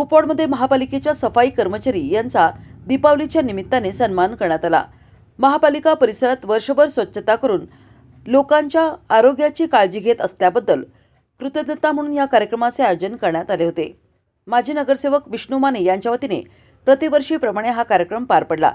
कुपवाडमध्ये महापालिकेच्या सफाई कर्मचारी यांचा दीपावलीच्या निमित्ताने सन्मान करण्यात आला. महापालिका परिसरात वर्षभर स्वच्छता करून लोकांच्या आरोग्याची काळजी घेत असल्याबद्दल कृतज्ञता म्हणून या कार्यक्रमाचे आयोजन करण्यात आले होते. माजी नगरसेवक विष्णू माने यांच्या वतीने प्रतिवर्षीप्रमाणे हा कार्यक्रम पार पडला.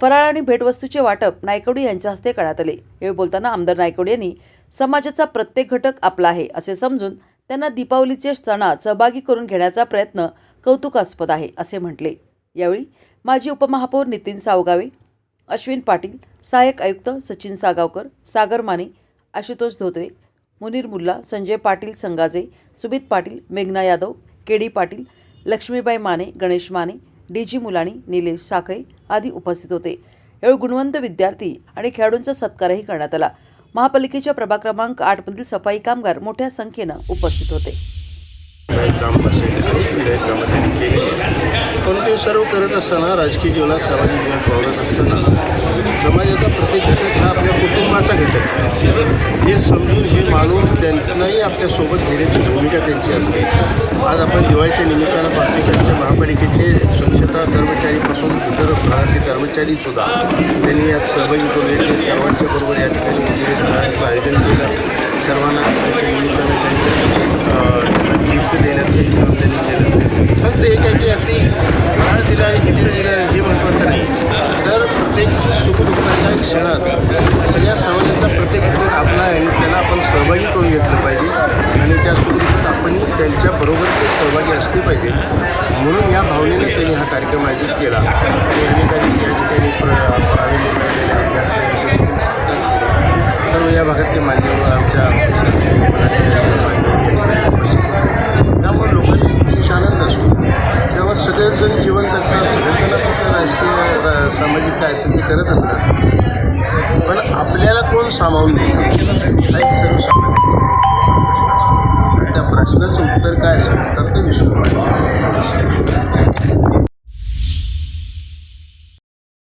फराळ आणि भेटवस्तूचे वाटप नायकवडी यांच्या हस्ते करण्यात आले. यावेळी बोलताना आमदार नायकवडी यांनी समाजाचा प्रत्येक घटक आपला आहे असे समजून त्यांना दीपावलीचे सणात सहभागी करून घेण्याचा प्रयत्न कौतुकास्पद आहे असे म्हटले. यावेळी माजी उपमहापौर नितीन सावगावे अश्विन पाटील सहाय्यक आयुक्त सचिन सागावकर सागर माने आशुतोष धोत्रे मुनीर मुल्ला संजय पाटील संगाजे सुमित पाटील मेघना Yadav K D Patil Laxmibai Mane Ganesh Mane D G Mulani Nilesh Sakhare आदी उपस्थित होते. यावेळी गुणवंत विद्यार्थी आणि खेळाडूंचा सत्कारही करण्यात आला. महापालिकेच्या प्रभाग क्रमांक आठमधील सफाई कामगार मोठ्या संख्येनं उपस्थित होते. काही पण ते सर्व करत असताना राजकीय जीवनात सामाजिक जीवनात वावरत असताना समाजाचा प्रत्येक घटक हा आपल्या कुटुंबाचा घटक हे समजून हे मानून त्यांनाही आपल्यासोबत घेण्याची भूमिका त्यांची असते. आज आपण दिवाळीच्या निमित्तानं पाहतो महापालिकेचे स्वच्छता कर्मचारी भागातले त्यांनी यात सहभागी करून घेतले सर्वांच्या बरोबर या ठिकाणी स्नेहदानाचं आयोजन केलं. सर्वांना निमित्तानं त्यांच्या गिफ्ट देण्याचंही काम त्यांनी केलं. फक्त एक आहे की अगदी काळ दिला आणि किती दिलं हे महत्त्वाचं नाही. तर प्रत्येक सुखदुःखाच्या क्षणात सगळ्या समाजातला प्रत्येक घटक आपला आहे आणि त्याला आपण सहभागी करून घेतलं पाहिजे. आणि त्या सुखदुःखात आपणही त्यांच्याबरोबर ते सहभागी असले पाहिजे. म्हणून या भावनेने त्यांनी हा कार्यक्रम आयोजित केला. आणि अनेकांनी सर्व या भागातले मान्यवर आमच्या त्यामुळे लोकांनी विशेष आनंद असतो. तेव्हा सगळेजण जीवन जगतात सगळेजण फक्त राजकीय सामाजिक काय असेल ते करत असतात. पण आपल्याला कोण सामावून देईल हा एक सर्वसामान्य